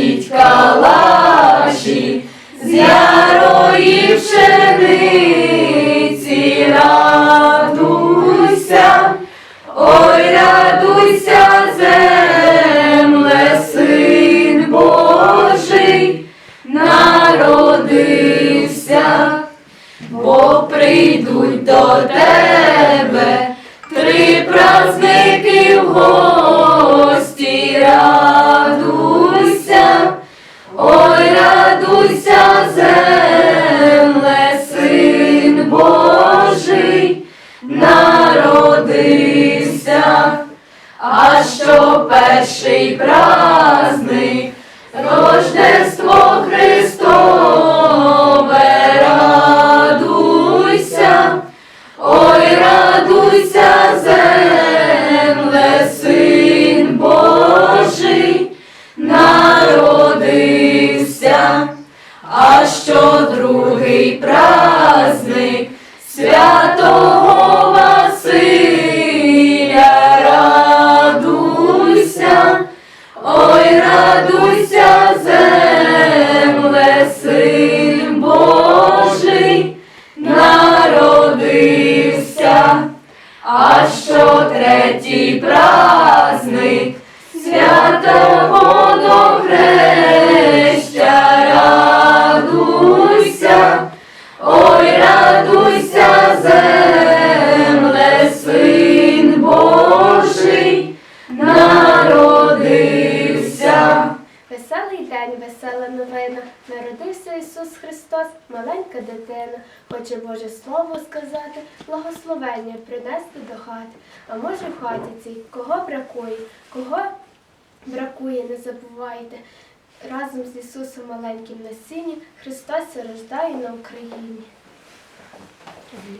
Кладіть калаші з ярої пшениці, радуйся, ой, радуйся, земле, син Божий, народився, бо прийдуть до тебе три праздники в а що перший праздник, Рождество Христове, радуйся, ой, радуйся, земле, син Божий, народився, а що другий праздник? Святого а що третій праздник? Святого Веселий день, весела новина. Народився Ісус Христос, маленька дитина. Хоче Боже Слово сказати, благословення принести до хати. А може в хаті цій кого бракує, кого бракує, не забувайте. Разом з Ісусом маленьким на сіні Христос рождає на Україні.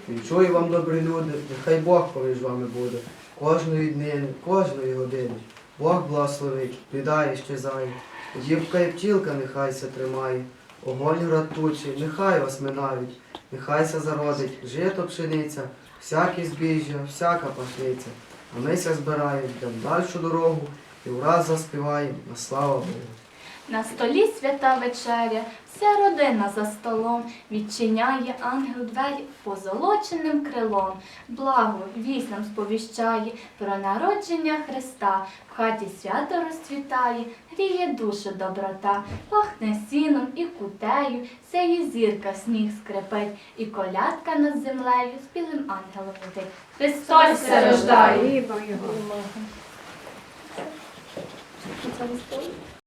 Вічую вам, добрі люди, нехай Бог поміж вами буде. Кожної днини, кожної години. Бог благословить, біда і щезає. Дівка і птілка нехай се тримає. Огонь гратучий, нехай вас минають. Нехай се зародить жито пшениця, всякі збіжжя, всяка пашниця. А ми ся збираємо, йдемо дальшу дорогу і враз заспіваємо на слава Богу. На столі свята вечеря, вся родина за столом відчиняє ангел двері позолоченим крилом. Благо вість нам сповіщає про народження Христа. В хаті свято розцвітає, гріє душу доброта, пахне сіном і кутею, сяє зірка сніг скрипить, і колядка над землею з білим ангелом летить. Христос се рождає!